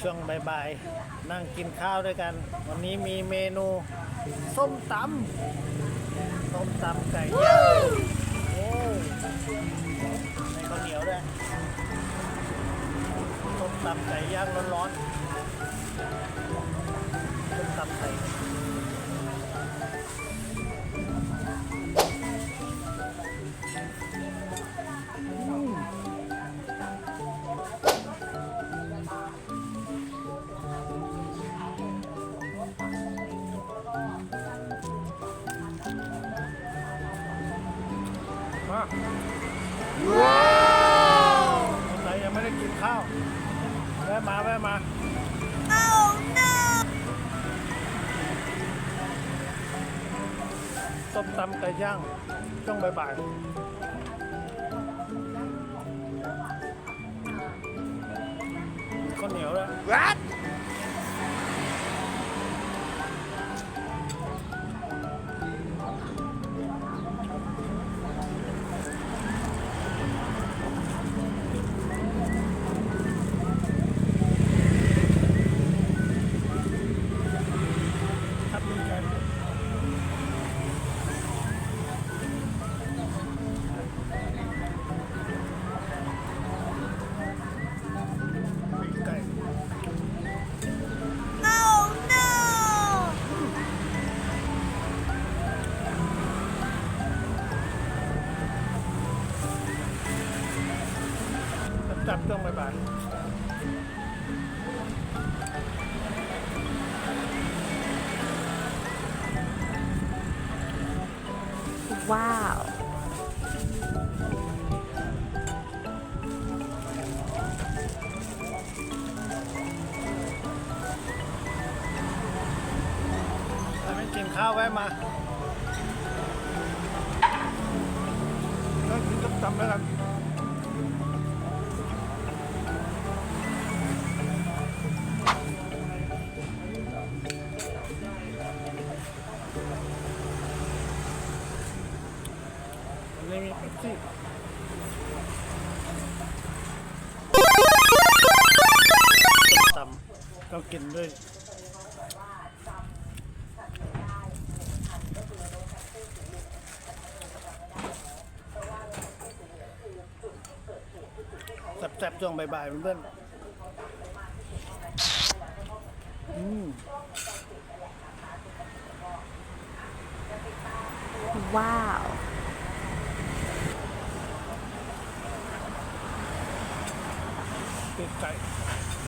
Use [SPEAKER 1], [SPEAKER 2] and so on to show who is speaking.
[SPEAKER 1] ช่วงบ่ายๆนั่งกินข้าวด้วยกัน วันนี้มีเมนูส้มตำส้มตำไก่ย่างโอ้ในข้าวเหนียวด้วยส้มตำไก่ย่างร้อนๆ มาว้าวคนไหนยังไม่ได้กินข้าวแวะมาแวะมาส้มตำไก่ย่างช่วงบ่ายๆข้าวเหนียวแล้ว จับเครื่องบ่ายๆ
[SPEAKER 2] ว้าว
[SPEAKER 1] ถ้าไม่กินข้าวแวะมาก็กินต้มตำแล้วกัน อันนี้มีเป๊ปซี่ตำก็กินด้วยแซ่บๆช่วงบ่ายๆเพื่อนๆอืม
[SPEAKER 2] ว้าว
[SPEAKER 1] 撤い。